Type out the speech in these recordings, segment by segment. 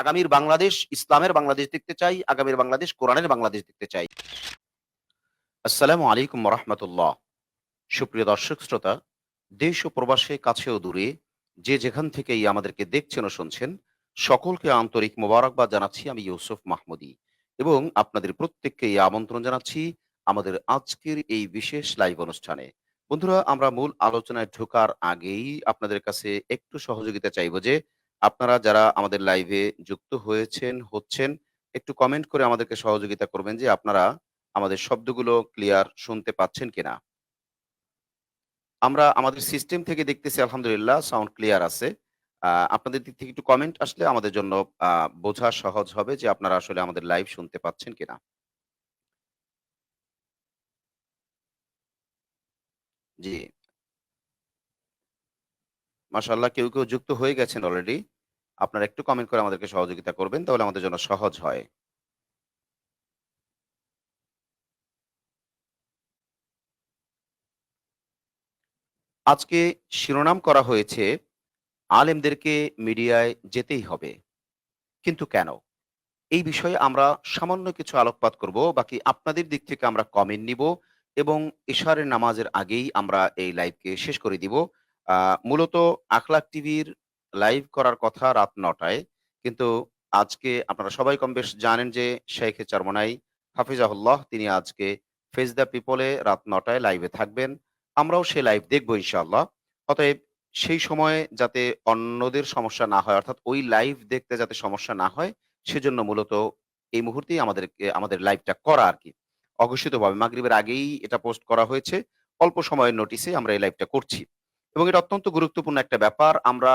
আগামীর বাংলাদেশ, ইসলামের বাংলাদেশ দেখতে চাই, আগামীর বাংলাদেশ, কোরআনের বাংলাদেশ দেখতে চাই। আসসালামু আলাইকুম রহমতুল্লাহ সুপ্রিয় দর্শক, শ্রোতা, দেশ ও প্রবাসে কাছে ও দূরে যে যেখান থেকেই আমাদেরকে দেখছেন ও শুনছেন, সকলকে আন্তরিক মোবারকবাদ জানাচ্ছি আমি ইউসুফ মাহমুদি এবং আপনাদের প্রত্যেককে এই আমন্ত্রণ জানাচ্ছি আমাদের আজকের এই বিশেষ লাইভ অনুষ্ঠানে। বন্ধুরা, আমরা মূল আলোচনায় ঢোকার আগেই আপনাদের কাছে একটু সহযোগিতা চাইব যে আপনারা যারা আমাদের লাইভে যুক্ত হয়েছেন, হচ্ছেন, একটু কমেন্ট করে আমাদেরকে সহযোগিতা করবেন যে আপনারা আমাদের শব্দগুলো ক্লিয়ার শুনতে পাচ্ছেন কিনা। আমরা আমাদের সিস্টেম থেকে দেখতেছি আলহামদুলিল্লাহ সাউন্ড ক্লিয়ার আছে। আপনাদের দিক থেকে একটু কমেন্ট আসলে আমাদের জন্য বোঝা সহজ হবে যে আপনারা আসলে আমাদের লাইভ শুনতে পাচ্ছেন কিনা। জি। মাশাআল্লাহ কেউ কেউ যুক্ত হয়ে গেছেন অলরেডি আপনারা একটু কমেন্ট করে আমাদেরকে সহযোগিতা করবেন, তাহলে আমাদের জন্য সহজ হয়। আজকে শিরোনাম করা হয়েছে, আলেমদেরকে মিডিয়ায় যেতেই হবে। কিন্তু কেন? এই বিষয়ে আমরা সামান্য কিছু আলোকপাত করব, বাকি আপনাদের দিক থেকে আমরা কমেন্ট নিব এবং ইশারের নামাজের আগেই আমরা এই লাইভকে শেষ করে দিব। মূলত আখলাক টিভির লাইভ করার কথা রাত নটায়। কিন্তু আজকে আপনারা সবাই কম বেশ জানেন যে শেখে চরমনাই হাফিজাহুল্লাহ, তিনি আজকে ফেস দ্য পিপলে রাত নটায় লাইভে থাকবেন। আমরাও সেই লাইভ দেখব ইনশাআল্লাহ। অতএব সেই সময়ে যাতে অন্যদের সমস্যা না হয়, অর্থাৎ ওই লাইভ দেখতে যাতে সমস্যা না হয়, সেজন্য মূলত এই মুহূর্তেই আমাদেরকে, আমাদের লাইভটা করা আর কি। অঘোষিতভাবে মাগরিবের আগেই এটা পোস্ট করা হয়েছে। অল্প সময়ের নোটিসে আমরা এই লাইভটা করছি। এবং এটা অত্যন্ত গুরুত্বপূর্ণ একটা ব্যাপার। আমরা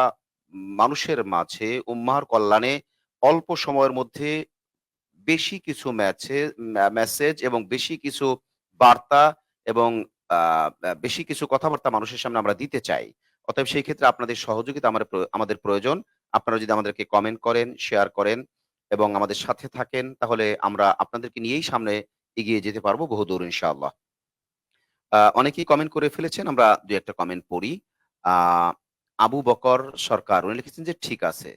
মানুষের মাঝে, উম্মাহর কল্যাণে অল্প সময়ের মধ্যে বেশি কিছু ম্যাচে মেসেজ এবং বেশি কিছু বার্তা এবং বেশি কিছু কথাবার্তা মানুষের সামনে আমরা দিতে চাই। অতএব সেই ক্ষেত্রে আপনাদের সহযোগিতা আমার আমাদের প্রয়োজন। আপনারা যদি আমাদেরকে কমেন্ট করেন শেয়ার করেন এবং আমাদের সাথে থাকেন, তাহলে আমরা আপনাদেরকে নিয়েই সামনে এগিয়ে যেতে পারব বহুদূর, ইনশাআল্লাহ। অনেকেই কমেন্ট করে ফেলেছেন, আমরা দুই একটা কমেন্ট পড়ি। আবু বকর সরকার, উনি লিখেছেন যে, ঠিক আছে।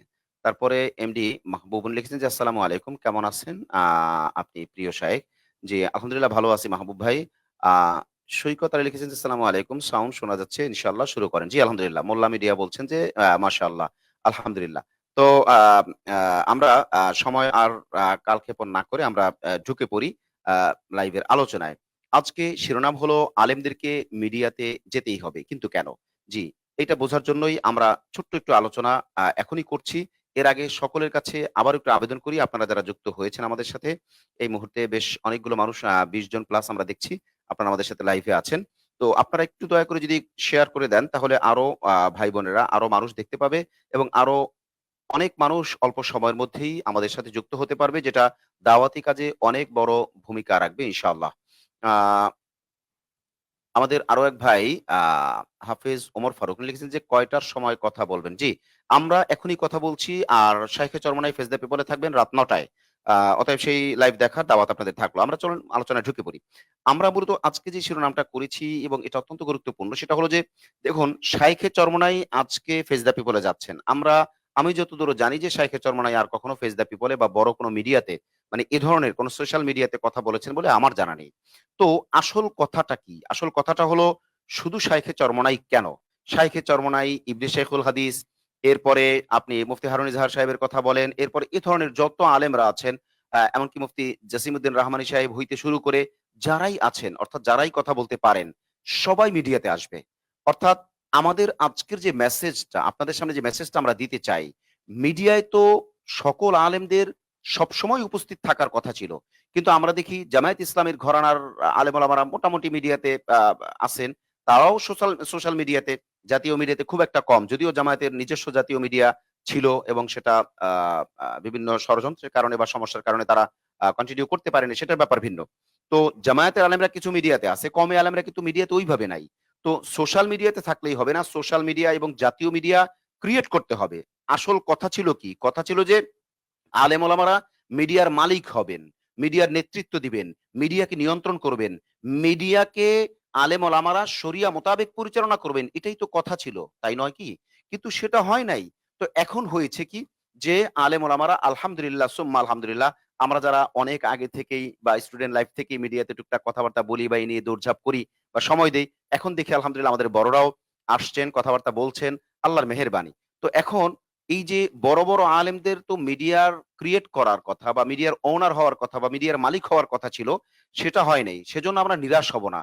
তারপরে এমডি মাহবুব, উনি লিখেছেন যে, আসসালামু আলাইকুম, কেমন আছেন? আপনি প্রিয় শায়েক জি, আলহামদুলিল্লাহ ভালো আছি মাহবুব ভাই। সৈকত আলী লিখেছেন যে, আসসালামু আলাইকুম, সাউন্ড শোনা যাচ্ছে ইনশাল্লাহ শুরু করেন। জি, আলহামদুলিল্লাহ, মোল্লা মিডিয়া বলছেন যে মাশাআল্লাহ, আলহামদুলিল্লাহ। তো আমরা সময় আর কালক্ষেপণ না করে আমরা ঢুকে পড়ি লাইভের আলোচনায়। আজকে শিরোনাম হলো আলেমদেরকে মিডিয়াতে যেতেই হবে। কিন্তু কেন? জি, এটা বোঝার জন্যই আমরা ছোট্ট একটু আলোচনা এখনই করছি। এর আগে সকলের কাছে আবার একটু আবেদন করি, আপনারা যারা যুক্ত হয়েছেন আমাদের সাথে, এই মুহূর্তে বেশ অনেকগুলো মানুষ বিশ জন প্লাস আমরা দেখছি, আপনারা আমাদের সাথে লাইভে আছেন। তো আপনারা একটু দয়া করে যদি শেয়ার করে দেন, তাহলে আরও ভাই বোনেরা আরও মানুষ দেখতে পাবে এবং আরও অনেক মানুষ অল্প সময়ের মধ্যেই আমাদের সাথে যুক্ত হতে পারবে, যেটা দাওয়াতি কাজে অনেক বড় ভূমিকা রাখবে, ইনশাআল্লাহ। আমাদের আরও এক ভাই হাফেজ ওমর ফারুক লিখেছেন যে, কয়টার সময় কথা বলবেন? জি, আমরা এখনই কথা বলছি, আর শাইখে চরমনাই ফেস দ্য পেপারে থাকবেন রাত নটায়। অতএব সেই লাইভ দেখার দাওয়াত আপনাদের থাকল। আমরা চলুন আলোচনায় ঢুকে পড়ি। আমরা মূলত আজকে যে শিরোনামটা করেছি এবং এটা অত্যন্ত গুরুত্বপূর্ণ, সেটা হলো যে, দেখুন, শাইখে চরমনাই আজকে ফেস দ্য পিপলে যাচ্ছেন। আমরা, আমি যতদূর জানি যে, শাইখে চরমনাই আর কখনো ফেস দ্য পিপলে বা বড় কোনো মিডিয়াতে মানে এ ধরনের কোনো সোশ্যাল মিডিয়াতে কথা বলেছেন বলে আমার জানা নেই। তো আসল কথাটা কি? আসল কথাটা হলো, শুধু শাইখে চরমনাই কেন? শাইখে চরমনাই, ইবনে শেখুল হাদিস, এরপরে আপনি মুফতি হারুন ইজাহার সাহেবের কথা বলেন, এরপরে এ ধরনের যত আলেমরা আছেন এমনকি মুফতি জাসিমউদ্দিন রহমানী সাহেব হইতে শুরু করে যারাই আছেন, অর্থাৎ যারাই কথা বলতে পারেন, সবাই মিডিয়াতে আসবে। অর্থাৎ আমাদের আজকের যে মেসেজটা আপনাদের সামনে যে মেসেজটা আমরা দিতে চাই মিডিয়ায় তো সকল আলেমদের সবসময় উপস্থিত থাকার কথা ছিল। কিন্তু আমরা দেখি জামায়াত ইসলামের ঘরানার আলেমারা মোটামুটি মিডিয়াতে আছেন। তারাও সোশ্যাল সোশ্যাল মিডিয়াতে, জাতীয় মিডিয়াতে খুব একটা কম। যদিও জামায়াতের নিজস্ব জাতীয় মিডিয়া ছিল এবং সেটা বিভিন্ন ষড়যন্ত্রের কারণে বা সমস্যার কারণে তারা কন্টিনিউ করতে পারেনি, সেটার ব্যাপার ভিন্ন। তো জামায়াতের আলেমরা কিছু মিডিয়াতে আছে, কমে আলেমরা কিন্তু মিডিয়াতে ওইভাবে নাই। তো সোশ্যাল মিডিয়াতে থাকলেই হবে না, সোশ্যাল মিডিয়া এবং জাতীয় মিডিয়া ক্রিয়েট করতে হবে। আসল কথা ছিল কি? কথা ছিল যে আলেম ওলামারা মিডিয়ার মালিক হবেন, মিডিয়ার নেতৃত্ব দিবেন, মিডিয়াকে নিয়ন্ত্রণ করবেন, মিডিয়াকে আলেম ওলামারা শরিয়া মোতাবেক পরিচালনা করবেন, এটাই তো কথা ছিল, তাই নয় কি? কিন্তু সেটা হয় নাই। তো এখন হয়েছে কি যে আলেম ওলামারা আলহামদুলিল্লাহ, সুম্মা আলহামদুলিল্লাহ, আমরা যারা অনেক আগে থেকেই বা স্টুডেন্ট লাইফ থেকেই মিডিয়াতে টুকটাক কথাবার্তা বলি বা নিয়ে দৌড়ঝাঁপ করি বা সময় দেই, এখন দেখি আলহামদুলিল্লাহ আমাদের বড়রাও আসছেন, কথাবার্তা বলছেন, আল্লাহর মেহেরবানি। তো এখন এই যে বড় বড় আলেমদের তো মিডিয়ার ক্রিয়েট করার কথা বা মিডিয়ার ওনার হওয়ার কথা বা মিডিয়ার মালিক হওয়ার কথা ছিল, সেটা হয় নাই। সেজন্য আমরা নিরাশ হব না।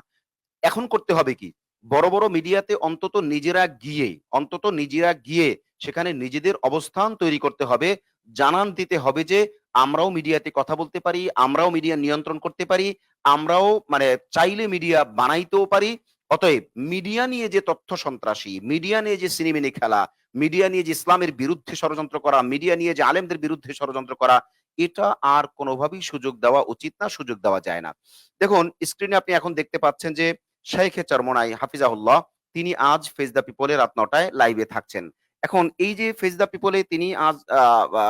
এখন করতে হবে কি? বড় বড় মিডিয়াতে অন্তত নিজেরা গিয়ে, অন্তত নিজেরা গিয়ে সেখানে নিজেদের অবস্থান তৈরি করতে হবে। জানান দিতে হবে যে, আমরাও মিডিয়াতে কথা বলতে পারি, আমরাও মিডিয়া নিয়ন্ত্রণ করতে পারি, আমরাও মানে চাইলে মিডিয়া বানাইতেও পারি। অতএব মিডিয়া নিয়ে যে তথ্য সন্ত্রাসী, মিডিয়া নিয়ে যে সিনেমিনি খেলা, মিডিয়া নিয়ে যে ইসলামের বিরুদ্ধে ষড়যন্ত্র করা, মিডিয়া নিয়ে যে আলেমদের বিরুদ্ধে ষড়যন্ত্র করা, এটা আর কোনোভাবেই সুযোগ দেওয়া উচিত না, সুযোগ দেওয়া যায় না। দেখুন স্ক্রিনে আপনি এখন দেখতে পাচ্ছেন যে শেখে চরমনাই হাফিজাহুল্লাহ, তিনি আজ ফেজ দ্য পিপলে রাত নটায় লাইভে থাকছেন। এখন এই যে ফেজ দ্য পিপলে তিনি আজ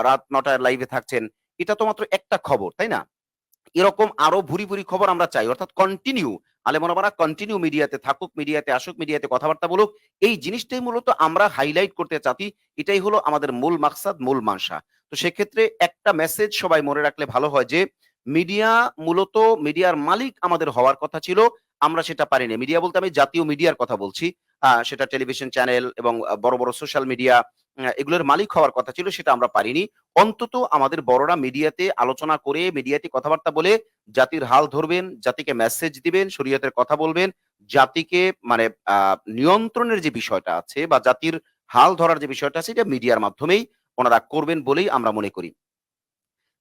রাত নটায় লাইভে থাকছেন, এটা তো মাত্র একটা খবর, তাই না? এরকম আরও ভুরি ভুরি খবর আমরা চাই। অর্থাৎ কন্টিনিউ আলেমরা কন্টিনিউ মিডিয়াতে থাকুক মিডিয়াতে আসুক মিডিয়াতে কথাবার্তা বলুক, এই জিনিসটাই মূলত আমরা হাইলাইট করতে চাচ্ছি। এটাই হলো আমাদের মূল মাকসাদ, মূল মানসা। তো সেক্ষেত্রে একটা মেসেজ সবাই মনে রাখলে ভালো হয় যে মিডিয়া মূলত মিডিয়ার মালিক আমাদের হওয়ার কথা ছিল, আমরা সেটা পারিনি। মিডিয়া বলতে আমি জাতীয় মিডিয়ার কথা বলছি। সেটা টেলিভিশন চ্যানেল এবং বড় বড় সোশ্যাল মিডিয়া এগুলোর মালিক হওয়ার কথা ছিল, সেটা আমরা পারিনি। অন্তত আমাদের বড়রা মিডিয়াতে আলোচনা করে, মিডিয়াতে কথাবার্তা বলে জাতির হাল ধরবেন, জাতিকে মেসেজ দিবেন, শরীয়তের কথা বলবেন, জাতিকে মানে নিয়ন্ত্রণের যে বিষয়টা আছে বা জাতির হাল ধরার যে বিষয়টা আছে এটা মিডিয়ার মাধ্যমেই ওনারা করবেন বলেই আমরা মনে করি।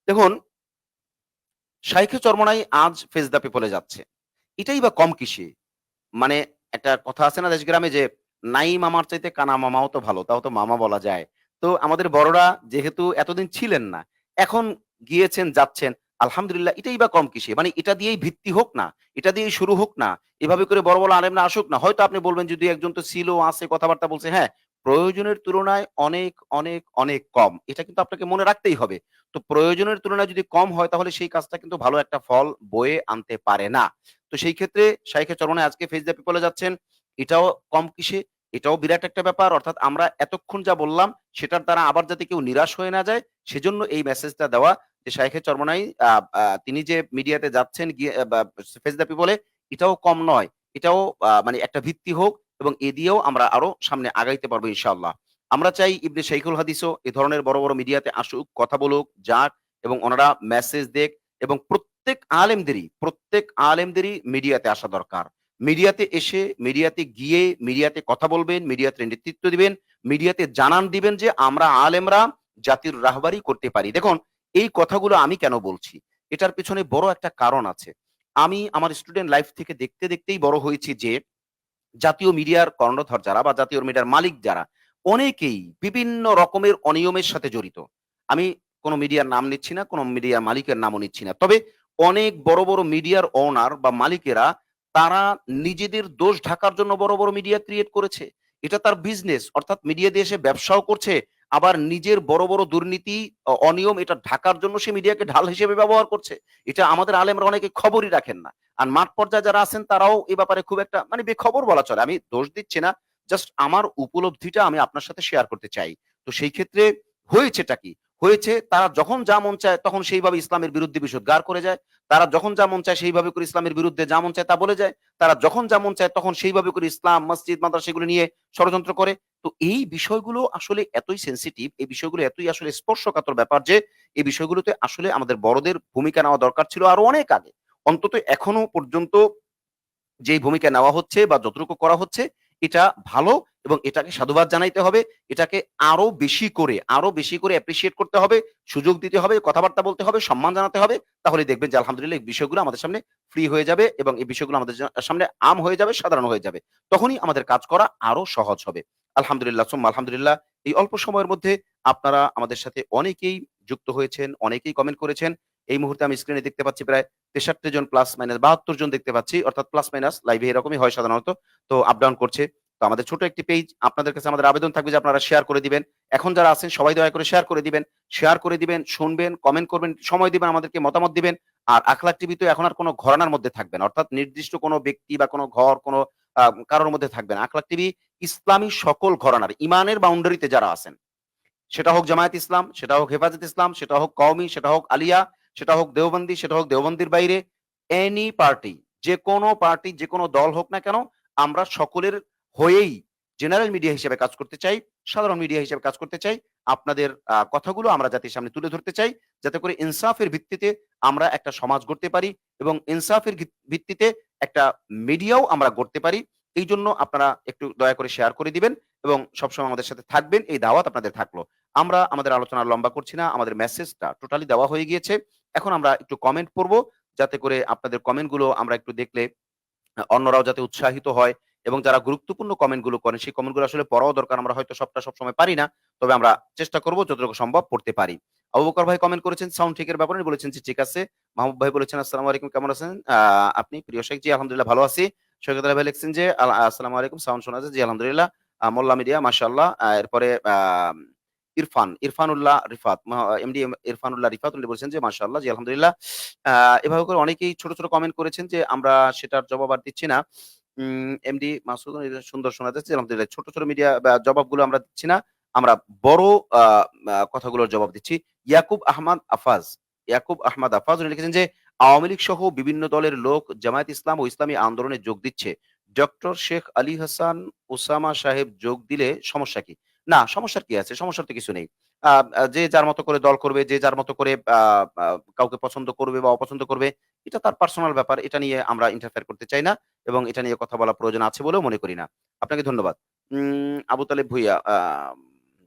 দেখুন, শাইখে চরমনাই আজ ফেস দ্য পিপলে যাচ্ছে। এটাই বা কম কিসে? মানে একটা কথা আছে না দেশ গ্রামে যে নাই মামার চাইতে কানা মামাও তো ভালো, তাও তো মামা বলা যায়। তো আমাদের বড়রা যেহেতু এতদিন ছিলেন না, এখন গিয়েছেন, যাচ্ছেন, আলহামদুলিল্লাহ এটাই বা কম কিসে? মানে এটা দিয়েই ভিত্তি হোক না, এটা দিয়েই শুরু হোক না, এভাবে করে বড় বড় আলেমরা আসুক না। হয়তো আপনি বলবেন যদি একজন তো ছিল, আছে, কথাবার্তা বলছে হ্যাঁ প্রয়োজনের তুলনায় অনেক অনেক অনেক কম। এটা কিন্তু আপনাকে মনে রাখতেই হবে। তো প্রয়োজনের তুলনায় যদি কম হয়, তাহলে সেই কাজটা কিন্তু ভালো একটা ফল বয়ে আনতে পারে না। তো সেই ক্ষেত্রে শাইখে চরণে আজকে ফেস দ্য পিপলে যাচ্ছেন, এটাও কম কিসে? এটাও বিরাট একটা ব্যাপার। অর্থাৎ আমরা এতক্ষণ যা বললাম, সেটার দ্বারা আবার যাতে কেউ নিরাশ হয়ে না যায়, সেজন্য এই মেসেজটা দেওয়া যে শাইখে চরমনাই তিনি যে মিডিয়াতে যাচ্ছেন, গিয়ে ফেস এটাও কম নয়। এটাও মানে একটা ভিত্তি হোক এবং এ দিয়েও আমরা আরও সামনে আগাইতে পারব ইনশাআল্লাহ। আমরা চাই ইবনে শাইখুল হাদিসও এ ধরনের বড় বড় মিডিয়াতে আসুক, কথা বলুক, যাক এবং ওনারা মেসেজ দেখ এবং প্রত্যেক আলেমদেরই প্রত্যেক আলেমদেরই মিডিয়াতে আসা দরকার। মিডিয়াতে এসে, মিডিয়াতে গিয়ে, মিডিয়াতে কথা বলবেন, মিডিয়াতে নেতৃত্ব দিবেন, মিডিয়াতে জানান দিবেন যে আমরা আলেমরা জাতির রাহবারি করতে পারি। দেখুন, এই কথাগুলো আমি কেন বলছি? এটার পেছনে বড় একটা কারণ আছে। আমি আমার স্টুডেন্ট লাইফ থেকে দেখতে দেখতেই বড় হয়েছি যে, জাতীয় মিডিয়ার কর্ণধর যারা বা জাতীয় মিডিয়ার মালিক যারা, অনেকেই বিভিন্ন রকমের অনিয়মের সাথে জড়িত। আমি কোনো মিডিয়ার নাম নিচ্ছি না, কোনো মিডিয়ার মালিকের নামও নিচ্ছি না। তবে অনেক বড় বড় মিডিয়ার ওনার বা মালিকেরা তারা নিজেদের দোষ ঢাকার জন্য বড় বড় মিডিয়া ক্রিয়েট করেছে। এটা তার বিজনেস অর্থাৎ মিডিয়া দিয়ে সে ব্যবসাও করছে, আবার নিজের বড় বড় দুর্নীতি অনিয়ম এটা ঢাকার জন্য সে মিডিয়াকে ঢাল হিসেবে ব্যবহার করছে। এটা আমাদের আলেমরা অনেকে খবরই রাখেন না। আর মাঠ পর্যায়ে যারা আছেন তারাও এ ব্যাপারে খুব একটা মানে বেখবর বলা চলে। আমি দোষ দিচ্ছি না জাস্ট আমার উপলব্ধিটা আমি আপনার সাথে শেয়ার করতে চাই। তো সেই ক্ষেত্রে হয়েছেটা কি? হয়েছে তারা যখন যা মন চায় তখন সেইভাবে ইসলামের বিরুদ্ধে বিষোদ্গার করে যায়। তারা যখন যা মন চায় সেইভাবে করে ইসলামের বিরুদ্ধে যা মন চায় তা বলে যায়। তারা যখন যা মন চায় তখন সেইভাবে করে ইসলাম, মসজিদ, মাদ্রাসা সেগুলো নিয়ে ষড়যন্ত্র করে। তো এই বিষয়গুলো আসলে এতই সেন্সিটিভ এই বিষয়গুলো এতই আসলে স্পর্শকাতর ব্যাপার যে, এই বিষয়গুলোতে আসলে আমাদের বড়দের ভূমিকা নেওয়া দরকার ছিল আরও অনেক আগে। অন্তত এখনও পর্যন্ত যেই ভূমিকা নেওয়া হচ্ছে বা যতটুকু করা হচ্ছে এটা ভালো এবং এটাকে সাধুবাদ জানাইতে হবে, এটাকে আরও বেশি করে, আরও বেশি করে অ্যাপ্রিসিয়েট করতে হবে, সুযোগ দিতে হবে, কথাবার্তা বলতে হবে, সম্মান জানাতে হবে, তাহলে দেখবেন যে আলহামদুলিল্লাহ এই বিষয়গুলো আমাদের সামনে ফ্রি হয়ে যাবে এবং এই বিষয়গুলো আমাদের সামনে আম হয়ে যাবে, সাধারণ হয়ে যাবে। তখনই আমাদের কাজ করা আরও সহজ হবে। আলহামদুলিল্লাহ, সুম্মা আলহামদুলিল্লাহ। এই অল্প সময়ের মধ্যে আপনারা আমাদের সাথে অনেকেই যুক্ত হয়েছেন, অনেকেই কমেন্ট করেছেন। এই মুহূর্তে আমি স্ক্রিনে দেখতে পাচ্ছি প্রায় তেষট্টি জন প্লাস মাইনাস বাহাত্তর জন দেখতে পাচ্ছি অর্থাৎ প্লাস মাইনাস লাইভে এরকমই হয় সাধারণত। তো আপ ডাউন করছে। তো আমাদের ছোট একটি পেজ আপনাদের কাছে আমাদের আবেদন থাকবে যে আপনারা শেয়ার করে দিবেন। এখন যারা আছেন সবাই দয়া করে শেয়ার করে দিবেন। শেয়ার করে দিবেন শুনবেন কমেন্ট করবেন সময় দিবেন আমাদেরকে মতামত দিবেন। আর আখলাক টিভি তো এখন আর কোনো ঘরানার মধ্যে থাকবেন অর্থাৎ নির্দিষ্ট কোনো ব্যক্তি বা কোনো ঘর কোনো কারোর মধ্যে থাকবে না। আখলাক টিভি ইসলামী সকল ঘরানার ইমানের বাউন্ডারিতে যারা আছেন সেটা হোক জামায়াত ইসলাম, সেটা হোক হেফাজত ইসলাম, সেটা হোক কওমি, সেটা হোক আলিয়া, সেটা হোক দেওবন্দি, সেটা হোক দেওবন্দির বাইরে, এনি পার্টি, যেকোনো পার্টি, যে কোনো দল হোক না কেন, আমরা সকলের হয়েই জেনারেল মিডিয়া হিসেবে কাজ করতে চাই, সাধারণ মিডিয়া হিসেবে কাজ করতে চাই। আপনাদের কথাগুলো আমরা জাতির সামনে তুলে ধরতে চাই, যাতে করে ইনসাফের ভিত্তিতে আমরা একটা সমাজ গড়তে পারি এবং ইনসাফের ভিত্তিতে একটা মিডিয়াও আমরা গড়তে পারি। এই জন্য আপনারা একটু দয়া করে শেয়ার করে দিবেন এবং সবসময় আমাদের সাথে থাকবেন। এই দাওয়াত আপনাদের থাকল। আমরা আমাদের আলোচনা লম্বা করছি না। আমাদের মেসেজটা টোটালি দেওয়া হয়ে গিয়েছে। এখন আমরা একটু কমেন্ট পড়ব, যাতে করে আপনাদের কমেন্টগুলো আমরা একটু দেখলে অন্যরাও যাতে উৎসাহিত হয় এবং যারা গুরুত্বপূর্ণ কমেন্টগুলো করেন, সেই কমেন্টগুলো আসলে পড়াও দরকার। আমরা হয়তো সবটা সবসময় পারি না। তবে আমরা চেষ্টা করব যতটুকু সম্ভব পড়তে পারি। আবু ভাই কমেন্ট করেছেন সাউন্ড ঠিকের ব্যাপারে বলেছেন যে ঠিক আছে। মাহবুব ভাই বলেছেন আসসালামু আলাইকুম কেমন আছেন? আপনি প্রিয় শেখ জি আলহামদুলিল্লাহ ভালো আছি। সৈকত ভাই লিখছেন যে আসসালামু আলাইকুম সাউন্ড শোনা যাচ্ছে জি আলহামদুলিল্লাহ। মোল্লা মিডিয়া মাশাআল্লাহ। এরপরে ইরফান, ইরফানুল্লাহ রিফাত এমডি ইরফানুল্লাহ রিফাত উনি বলছেন যে মাশাআল্লাহ জি আলহামদুলিল্লাহ। এভাবে করে অনেকেই ছোট, ছোট কমেন্ট করেছেন যে আমরা সেটার জবাব আর দিচ্ছি না। এমডি মাসুদ সুন্দর শোনা যাচ্ছে আলহামদুলিল্লাহ। ছোট, ছোট মিডিয়া জবাবগুলো আমরা দিচ্ছি না। আমরা বড় কথাগুলোর জবাব দিচ্ছি। ইয়াকুব আহমদ আফাজ, ইয়াকুব আহমদ আফাজ উনি লিখেছেন যে আওয়ামী লীগ সহ বিভিন্ন দলের লোক জামায়াত ইসলাম ও ইসলামী আন্দোলনে যোগ দিচ্ছে। ডক্টর শেখ আলী হাসান ওসামা সাহেব যোগ দিলে সমস্যা কি? না সমস্যার কি আছে? সমস্যার তো কিছু নেই। যে যার মতো করে দল করবে, যে যার মতো করে কাউকে পছন্দ করবে বা অপছন্দ করবে, এটা তার পার্সোনাল ব্যাপার। এটা নিয়ে আমরা ইন্টারফেয়ার করতে চাই না এবং এটা নিয়ে কথা বলা প্রয়োজন আছে বলেও মনে করি না। আপনাকে ধন্যবাদ। আবু তালেব ভূঁইয়া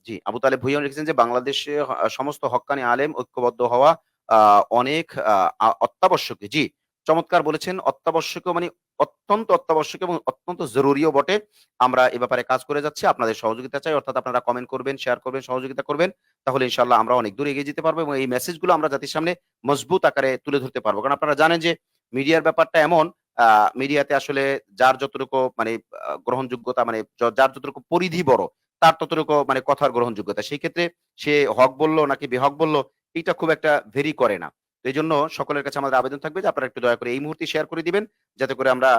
জি, আবু তালেব ভূঁইয়া লিখেছেন যে বাংলাদেশে সমস্ত হক্কানি আলেম ঐক্যবদ্ধ হওয়া অনেক অত্যাবশ্যকীয়। জি, চমৎকার বলেছেন। অত্যাবশ্যকীয় মানে অত্যন্ত অত্যাবশ্যক এবং অত্যন্ত জরুরিও বটে। আমরা এ ব্যাপারে কাজ করে যাচ্ছি। আপনাদের সহযোগিতা চাই। অর্থাৎ আপনারা কমেন্ট করবেন, শেয়ার করবেন, সহযোগিতা করবেন। তাহলে ইনশাল্লাহ আমরা অনেক দূর এগিয়ে যেতে পারব এবং এই মেসেজগুলো আমরা জাতির সামনে মজবুত আকারে তুলে ধরতে পারব। কারণ আপনারা জানেন যে মিডিয়ার ব্যাপারটা এমন মিডিয়াতে আসলে যার যতটুকু মানে গ্রহণযোগ্যতা মানে যার যতটুকু পরিধি বড়, তার ততটুকু মানে কথার গ্রহণযোগ্যতা। সেই ক্ষেত্রে সে হক বলল নাকি বেহক বলল এটা খুব একটা ভেরি করে না। তো এইজন্য সকলের কাছে আমাদের আবেদন থাকবে যে আপনারা একটু দয়া করে এই মুহূর্তে শেয়ার করে দিবেন। যাতে করে আমরা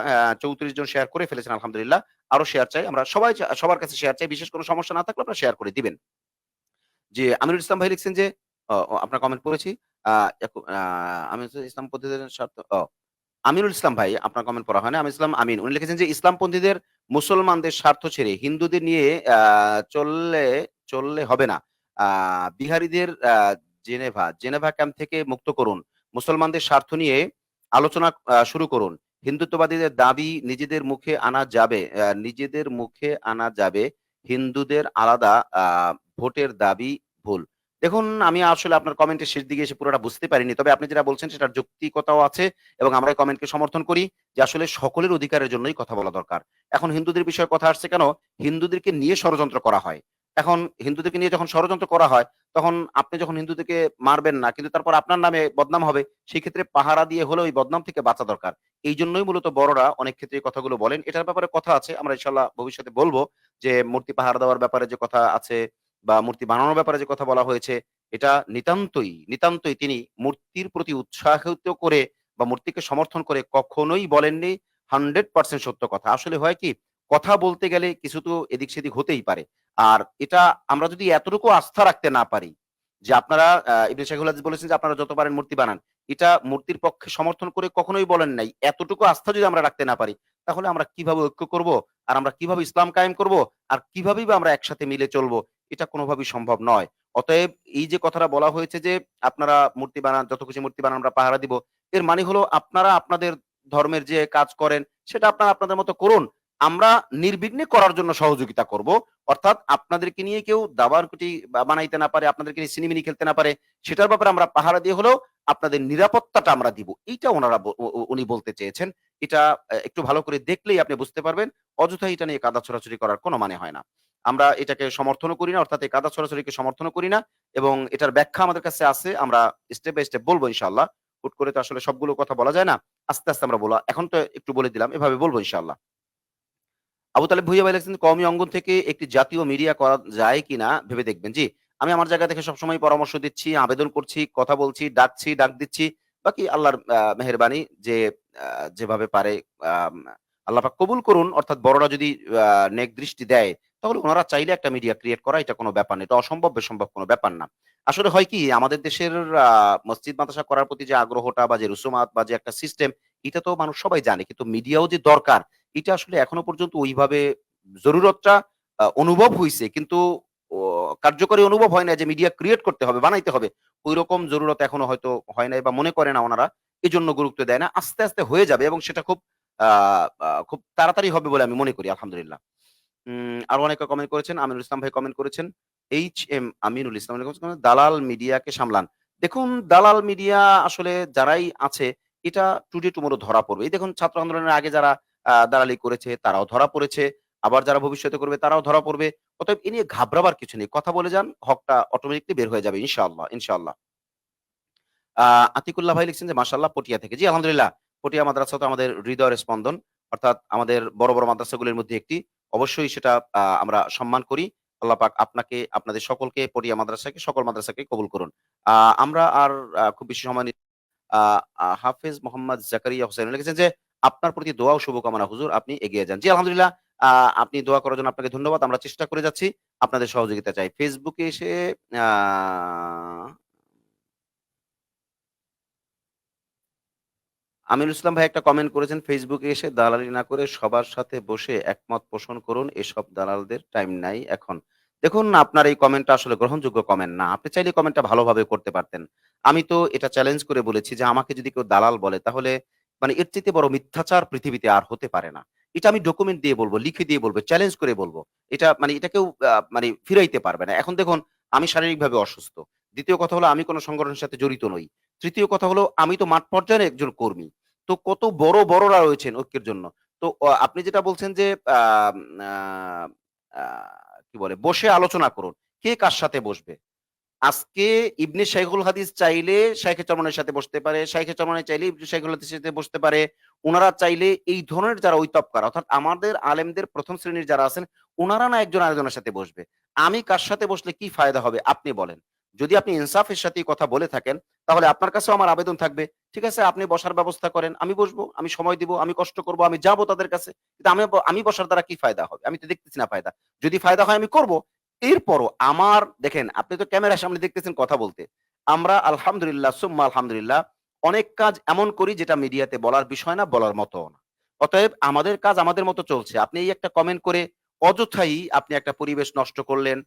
৩৪ জন শেয়ার করে ফেলেছেন আলহামদুলিল্লাহ। আরও শেয়ার চাই। আমরা সবাই সবার কাছে শেয়ার চাই। বিশেষ কোনো সমস্যা না থাকলে আপনারা শেয়ার করে দিবেন। জি, আমিরুল ইসলাম ভাই লিখছেন যে আপনার কমেন্ট পড়েছি। আমিরুল ইসলাম পন্থীদের স্বার্থ ও আমিনুল ইসলাম ভাই আপনার কমেন্ট পড়া হয় না। আমি ইসলাম আমিন। উনি লিখেছেন যে ইসলামপন্থীদের মুসলমানদের স্বার্থ ছেড়ে হিন্দুদের নিয়ে চললে চললে হবে না। আ বিহারীদের জেনেভা, জেনেভা ক্যাম্প থেকে মুক্ত করুন। মুসলমানদের স্বার্থ নিয়ে আলোচনা শুরু করুন। হিন্দুত্ববাদীদের দাবি নিজেদের মুখে আনা যাবে নিজেদের মুখে আনা যাবে। হিন্দুদের আলাদা ভোটের দাবি ভুল। দেখুন আমি আসলে আপনার কমেন্টের শেষ দিকে এসে পুরোটা বুঝতে পারিনি। তবে আপনি যেটা বলছেন সেটার যৌক্তিকতাও আছে এবং আমরা কমেন্টকে সমর্থন করি যে আসলে সকলের অধিকারের জন্যই কথা বলা দরকার। এখন হিন্দুদের বিষয়ে কথা আসছে কেন? হিন্দুদেরকে নিয়ে ষড়যন্ত্র করা হয়। এখন হিন্দুদেরকে নিয়ে যখন ষড়যন্ত্র করা হয়, তখন আপনি যখন হিন্দুদেরকে মারবেন না, কিন্তু তারপর আপনার নামে বদনাম হবে, সেই ক্ষেত্রে পাহারা দিয়ে হলেও এই বদনাম থেকে বাঁচা দরকার। এই জন্যই মূলত বড়রা অনেক ক্ষেত্রে কথাগুলো বলেন। এটার ব্যাপারে কথা আছে। আমরা ইনশাআল্লাহ ভবিষ্যতে বলব যে মূর্তি পাহারা দেওয়ার ব্যাপারে যে কথা আছে বা মূর্তি বানানোর ব্যাপারে যে কথা বলা হয়েছে, এটা নিতান্তই, নিতান্তই তিনি মূর্তির প্রতি উৎসাহিত করে বা মূর্তিকে সমর্থন করে কখনোই বলেননি 100% সত্য কথা। আসলে হয় কি? কথা বলতে গেলে কিছু তো এদিক সেদিক হতেই পারে। আর এটা আমরা যদি এতটুকু আস্থা রাখতে না পারি যে আপনারা ইবনে শাইখুল হাদিস বলেছেন যে আপনারা যত পারেন মূর্তি বানান। এটা মূর্তির পক্ষে সমর্থন করে কখনোই বলেন নাই। এতটুকু আস্থা যদি আমরা রাখতে না পারি, তাহলে আমরা কীভাবে ঐক্য করব? আর আমরা কীভাবে ইসলাম কায়েম করব? আর কিভাবেই বা আমরা একসাথে মিলে চলবো? এটা কোনোভাবেই সম্ভব নয়। অতএব এই যে কথাটা বলা হয়েছে যে আপনারা মূর্তি বানান, যত খুশি মূর্তি বানান আমরা পাহারা দিব। এর মানে হলো আপনারা আপনাদের ধর্মের যে কাজ করেন সেটা আপনারা আপনাদের মতো করুন। আমরা নির্বিঘ্নে করার জন্য সহযোগিতা করব। অর্থাৎ আপনাদেরকে নিয়ে কেউ দাবার কুটি বানাইতে না পারে, আপনাদেরকে নিয়ে ছিনিমিনি খেলতে না পারে, সেটার ব্যাপারে আমরা পাহারা দিয়ে হলেও আপনাদের নিরাপত্তাটা আমরা দিব। এইটা উ উনি বলতে চেয়েছেন। এটা একটু ভালো করে দেখলেই আপনি বুঝতে পারবেন। অযথা এটা নিয়ে কাদা ছোড়াছুড়ি করার কোনো মানে হয় না। আমরা এটাকে সমর্থনও করি না। অর্থাৎ এই কাদা ছড়াছড়িকে সমর্থনও করি না এবং এটার ব্যাখ্যা আমাদের কাছে আছে। আমরা স্টেপ বাই স্টেপ বলব ইনশাআল্লাহ। হুট করে তো আসলে সবগুলো কথা বলা যায় না। আস্তে, আস্তে আমরা বলা এখন তো একটু বলে দিলাম। এভাবে বলব ইনশাআল্লাহ। আবু তালেব ভূঁইয়া ভাই কওমি অঙ্গন থেকে একটি জাতীয় মিডিয়া করা যায় কিনা ভেবে দেখবেন। জি, আমি আমার জায়গা থেকে সবসময় পরামর্শ দিচ্ছি, আবেদন করছি, কথা বলছি, ডাকছি, ডাক দিচ্ছি। বাকি আল্লাহর মেহেরবানি যে যেভাবে পারে আল্লাহ কবুল করুন অর্থাৎ বড়রা যদি নেক দৃষ্টি দেয়, তাহলে ওনারা চাইলে একটা মিডিয়া ক্রিয়েট করা এটা কোনো ব্যাপার না। এটা অসম্ভব বেসম্ভব কোনো ব্যাপার না। আসলে হয় কি আমাদের দেশের মসজিদ মাদ্রাসা করার প্রতি যে আগ্রহটা বা যে রুসুমাত বা যে একটা সিস্টেম এটা তো মানুষ সবাই জানে। কিন্তু মিডিয়াও যে দরকার এটা আসলে এখনও পর্যন্ত ওইভাবে জরুরতটা অনুভব হয়েছে কিন্তু কার্যকরী অনুভব হয় না যে মিডিয়া ক্রিয়েট করতে হবে, বানাইতে হবে। ঐরকম জরুরত এখনও হয়তো হয় নাই বা মনে করে না ওনারা। এজন্য গুরুত্ব দেয় না। আস্তে, আস্তে হয়ে যাবে এবং সেটা খুব খুব তাড়াতাড়ি হবে বলে আমি মনে করি আলহামদুলিল্লাহ। আরও অনেকে কমেন্ট করেছেন। আমিনুল ইসলাম ভাই কমেন্ট করেছেন। এইচ এম আমিনুল ইসলাম দালাল মিডিয়াকে সামলান। দেখুন দালাল মিডিয়া আসলে যারাই আছে এটা টুডে টুমরো ধরা পড়বে। এই দেখুন ছাত্র আন্দোলনের আগে যারা দালালি করেছে তারাও ধরা পড়েছে। আবার যারা ভবিষ্যতে করবে তারাও ধরা পড়বে। অতএব এ নিয়ে ঘাবড়াবার কিছু নেই। কথা বলে যান, হকটা অটোমেটিক্যালি বের হয়ে যাবে ইনশাআল্লাহ, ইনশাআল্লাহ। আতিকুল্লাহ ভাই লিখছেন যে মাশাআল্লাহ পটিয়া থেকে। জি আলহামদুলিল্লাহ। পটিয়া মাদ্রাসা তো আমাদের হৃদয়ের স্পন্দন। অর্থাৎ আমাদের বড়, বড় মাদ্রাসাগুলির মধ্যে একটি। অবশ্যই সেটা আমরা সম্মান করি। আল্লাহ পাক আপনাকে, আপনাদের সকলকে পটিয়া মাদ্রাসাকে সকল মাদ্রাসাকে কবুল করুন। আমরা আর খুব বেশি সময় হাফেজ মোহাম্মদ জাকারিয়া হোসেন লিখেছেন যে, "আপনার প্রতি দোয়া ও শুভকামনা হুজুর, আপনি এগিয়ে যান।" জি আলহামদুলিল্লাহ। আপনি দোয়া করার জন্য আপনাকে ধন্যবাদ। আমরা চেষ্টা করে যাচ্ছি। আপনাদের সহযোগিতা চাই। ফেসবুকে এসে আ আমিনুল ইসলাম ভাই একটা কমেন্ট করেছেন ফেসবুকে এসে দালালি না করে সবার সাথে বসে একমত পোষণ করুন। এসব দালালদের টাইম নাই এখন। দেখুন আপনার এই কমেন্টটা আসলে গ্রহণযোগ্য কমেন্ট না। আপনি চাইলে কমেন্টটা ভালোভাবে করতে পারতেন। আমি তো এটা চ্যালেঞ্জ করে বলেছি যে আমাকে যদি কেউ দালাল বলে তাহলে মানে এর চাইতে বড় মিথ্যাচার পৃথিবীতে আর হতে পারে না। এটা আমি ডকুমেন্ট দিয়ে বলব লিখে দিয়ে বলব চ্যালেঞ্জ করে বলব এটা মানে এটা কেউ মানে ফিরাইতে পারবে না। এখন দেখুন আমি শারীরিকভাবে অসুস্থ। দ্বিতীয় কথা হলো আমি কোনো সংগঠনের সাথে জড়িত নই। তৃতীয় কথা হলো আমি তো মাঠ পর্যায়ের একজন কর্মী। তো কত বড়, বড়রা রয়েছেন ঐক্যের জন্য। তো আপনি যেটা বলছেন যে কি বলে? বসে আলোচনা করুন। কে কার সাথে বসবে? আজকে ইবনে শাইখুল হাদিস চাইলে শাইখে চরমনের সাথে বসতে পারে। শাইখে চরমনে চাইলে ইবনে শাইখুল হাদিসের সাথে বসতে পারে। ওনারা চাইলে এই ধরনের যারা ঐতপকার অর্থাৎ আমাদের আলেমদের প্রথম শ্রেণির যারা আছেন, ওনারা না একজন আরেকজনের সাথে বসবে। আমি কার সাথে বসলে কি ফায়দা হবে আপনি বলেন। যদি আপনি ইনসাফের সাথে কথা বলে থাকেন, তাহলে আপনার কাছেও আমার আবেদন থাকবে। ঠিক আছে আপনি বসার ব্যবস্থা করেন। আমি বসবো, আমি সময় দিব, আমি কষ্ট করব, আমি যাব তাদের কাছে। কিন্তু আমি আমি বসার দ্বারা কি ফায়দা হবে? আমি তো দেখতেছি না ফায়দা। যদি ফায়দা হয় আমি করব। এরপরও আমার দেখেন আপনি তো ক্যামেরার সামনে দেখতেছেন কথা বলতে। আমরা আলহামদুলিল্লাহ সুম্মা আলহামদুলিল্লাহ অনেক কাজ এমন করি যেটা মিডিয়াতে বলার বিষয় না, বলার মতো না। অতএব আমাদের কাজ আমাদের মতো চলছে। আপনি এই একটা কমেন্ট করে অযথাই আপনি একটা পরিবেশ নষ্ট করলেন।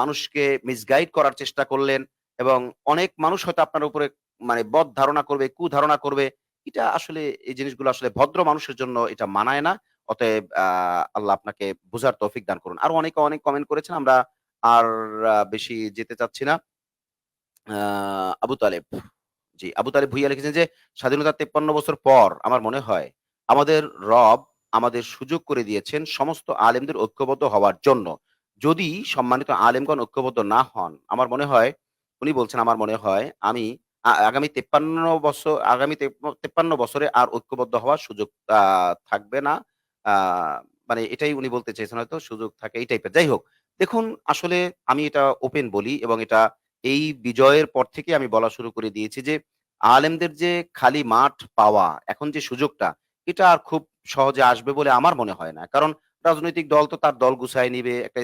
মানুষকে মিসগাইড করার চেষ্টা করলেন এবং অনেক মানুষ হয়তো আপনার উপরে মানে বদ ধারণা করবে, কু ধারণা করবে। এটা আসলে এই জিনিসগুলো আসলে ভদ্র মানুষের জন্য এটা মানায় না। অতএব আল্লাহ আপনাকে বুঝার তৌফিক দান করুন। আরও অনেকে অনেক কমেন্ট করেছেন। আমরা আর বেশি যেতে চাচ্ছি না। আবু তালেব। জি, আবু তালেব ভূঁইয়া লিখেছেন যে, "স্বাধীনতার ৫৩ বছর পর আমার মনে হয় আমাদের রব আমাদের সুযোগ করে দিয়েছেন সমস্ত আলেমদের ঐক্যবদ্ধ হওয়ার জন্য। যদি সম্মানিত আলেমগণ ঐক্যবদ্ধ না হন, আমার মনে হয়" উনি বলছেন, "আমার মনে হয় আমি আগামী ৫৩ বছর আগামী তেপ ৫৩ বছরে আর ঐক্যবদ্ধ হওয়ার সুযোগ থাকবে না।" মানে এটাই উনি বলতে চেয়েছেন হয়তো সুযোগ থাকে এই টাইপের। যাই হোক, দেখুন আসলে আমি এটা ওপেন বলি এবং এটা এই বিজয়ের পর থেকে আমি বলা শুরু করে দিয়েছি যে, আলেমদের যে খালি মাঠ পাওয়া, এখন যে সুযোগটা, এটা আর খুব সহজে আসবে বলে আমার মনে হয় না। কারণ রাজনৈতিক দল তো তার দল গুছায় নিবে, একটা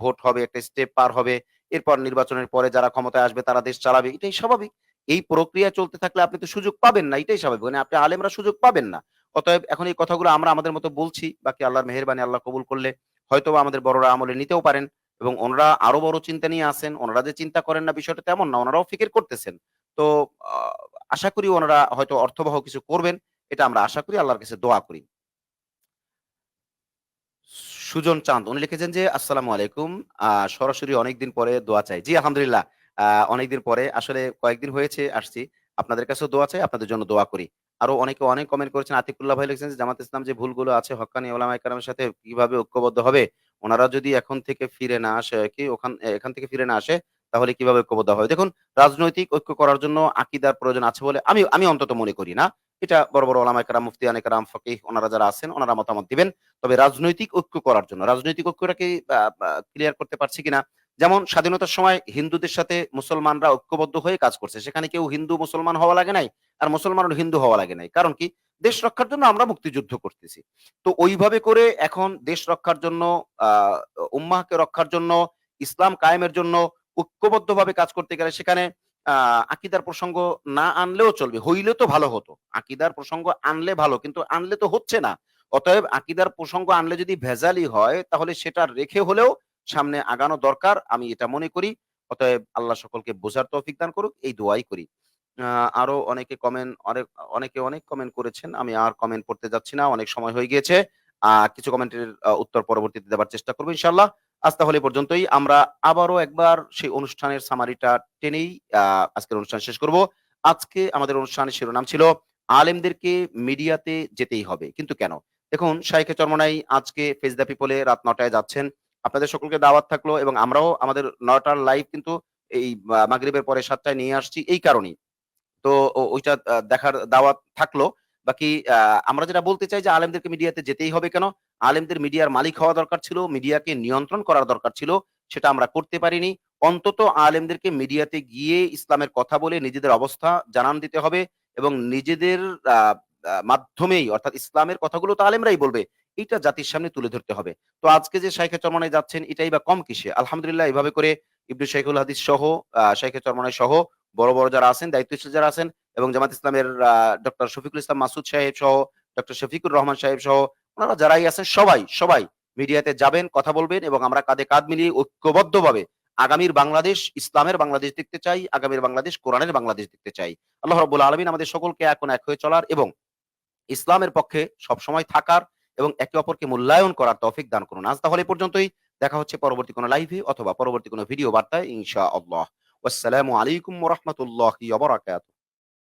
ভোট হবে, একটা স্টেপ পার হবে। এরপর নির্বাচনের পরে যারা ক্ষমতায় আসবে তারা দেশ চালাবে। এটাই স্বাভাবিক। এই প্রক্রিয়া চলতে থাকলে আপনি তো সুযোগ পাবেন না। এটাই স্বাভাবিক। মানে আপনি আলেমরা সুযোগ পাবেন না। অতএব এখন এই কথাগুলো আমরা আমাদের মতো বলছি। বাকি আল্লাহর মেহেরবানি আল্লাহ কবুল করলে হয়তোবা আমাদের বড়রা আমলে নিতেও পারেন এবং ওনারা আরও বড় চিন্তা নিয়ে আছেন। ওনারা যে চিন্তা করেন না বিষয়টা তেমন না। ওনারাও ফিকির করতেছেন। তো আশা করি ওনারা হয়তো অর্থবহ কিছু করবেন। এটা আমরা আশা করি, আল্লাহর কাছে দোয়া করি। সুজন চাঁদ উনি লিখেছেন যে, "আসসালামু আলাইকুম। আ সরাসরি অনেকদিন পরে দোয়া চাই।" জি, আলহামদুলিল্লাহ। অনেকদিন পরে আসলে কয়েকদিন হয়েছে আসছি। আপনাদের কাছেও দোয়া চাই, আপনাদের জন্য দোয়া করি। আরও অনেকে অনেক কমেন্ট করেছেন। আতিকুল্লাহ ভাই লিখেছেন "জামাত ইসলাম যে ভুলগুলো আছে হকানি ওলামায়ে কেরামের সাথে কীভাবে ঐক্যবদ্ধ হবে? ওনারা যদি এখন থেকে ফিরে না আসে কি ওখান এখান থেকে ফিরে না আসে, তাহলে কীভাবে ঐক্যবদ্ধ হবে?" দেখুন, রাজনৈতিক ঐক্য করার জন্য আকিদার প্রয়োজন আছে বলে আমি আমি অন্তত মনে করি না। এটা বড়, বড় ওলামায়ে কেরাম, মুফতিয়ানে কেরাম, ফকিহ ওনারা যারা আছেন ওনারা মতামত দিবেন। তবে রাজনৈতিক ঐক্য করার জন্য, রাজনৈতিক ঐক্যটাকে ক্লিয়ার করতে পারছি কিনা? যেমন স্বাধীনতার সময় হিন্দুদের সাথে মুসলমানরা ঐক্যবদ্ধ হয়ে কাজ করছে। সেখানে কেউ হিন্দু, মুসলমান হওয়া লাগে নাই। আর মুসলমানও হিন্দু হওয়া লাগে নাই। কারণ কি? দেশ রক্ষার জন্য আমরা মুক্তিযুদ্ধ করতেছি তো ওইভাবে করে এখন দেশ রক্ষার জন্য আহ উম্মাহকে রক্ষার জন্য, ইসলাম কায়েমের জন্য ঐক্যবদ্ধভাবে কাজ করতে গেলে সেখানে আহ আকিদার প্রসঙ্গ না আনলেও চলবে হইলে তো ভালো হতো আকিদার প্রসঙ্গ আনলে ভালো, কিন্তু আনলে তো হচ্ছে না অতএব আকিদার প্রসঙ্গ আনলে যদি ভেজালি হয়, তাহলে সেটা রেখে হলেও সামনে আগানো দরকার, আমি এটা মনে করি। অতএব আল্লাহ সকলকে বোঝার তৌফিক দান করুক, এই দোয়াই করি। আরও অনেকে কমেন্ট অনেক, অনেকে অনেক কমেন্ট করেছেন, আমি আর কমেন্ট পড়তে যাচ্ছি না, অনেক সময় হয়ে গিয়েছে। কিছু কমেন্টের উত্তর পরবর্তীতে দেওয়ার চেষ্টা করব ইনশাল্লাহ আজ তাহলে পর্যন্তই, আমরা আবারও একবার সেই অনুষ্ঠানের সামারিটা টেনেই আজকের অনুষ্ঠান শেষ করব। আজকে আমাদের অনুষ্ঠানের শিরোনাম ছিল, আলেমদেরকে মিডিয়াতে যেতেই হবে, কিন্তু কেন? দেখুন, শাইখে চরমনাই আজকে দ্য পিপলে রাত নটায় যাচ্ছেন। আপনাদের সকলকে দাওয়াত থাকল এবং আমরাও আমাদের নটার লাইভ কিন্তু এই মাগরিবের পরে সাতটায় নিয়ে আসছি এই কারণেই। তো ওইটা দেখার দাওয়াত থাকল। বাকি আমরা যেটা বলতে চাই যে আলেমদেরকে মিডিয়াতে যেতেই হবে কেন? আলেমদের মিডিয়ার মালিক হওয়া দরকার ছিল, মিডিয়াকে নিয়ন্ত্রণ করার দরকার ছিল, সেটা আমরা করতে পারিনি। অন্তত আলেমদেরকে মিডিয়াতে গিয়ে ইসলামের কথা বলে নিজেদের অবস্থা জানান দিতে হবে এবং নিজেদের মাধ্যমেই অর্থাৎ ইসলামের কথাগুলো তো আলেমরাই বলবে। এইটা জাতির সামনে তুলে ধরতে হবে। তো আজকে যে শাইখে চরমনায় যাচ্ছেন, এটাই বা কম কিসে? আলহামদুলিল্লাহ এইভাবে করে ইবনু শাইখুল হাদিস সহ শাইখে চরমনায় সহ বড় বড় যারা আছেন, দায়িত্বশীল যারা আছেন এবং জামাত ইসলামের ডক্টর শফিকুল ইসলাম মাসুদ সাহেব সহ, ডক্টর শফিকুর রহমান সাহেব সহ, ওনারা যারাই আছেন, সবাই সবাই মিডিয়াতে যাবেন, কথা বলবেন এবং আমরা কাঁধে কাঁধ মিলিয়ে ঐক্যবদ্ধভাবে আগামীর বাংলাদেশ, ইসলামের বাংলাদেশ দেখতে চাই, আগামীর বাংলাদেশ, কোরআনের বাংলাদেশ দেখতে চাই। আল্লাহ রাব্বুল আলামিন আমাদের সকলকে এখন এক হয়ে চলার এবং ইসলামের পক্ষে সবসময় থাকার এবং একে অপরকে মূল্যায়ন করার তফিক দান করুন। আজ তাহলে পর্যন্তই। দেখা হচ্ছে পরবর্তী কোনো লাইভে অথবা পরবর্তী কোনো ভিডিও বার্তায় ইনশা আল্লাহ আসসালামু আলাইকুম রহমতুল্লাহ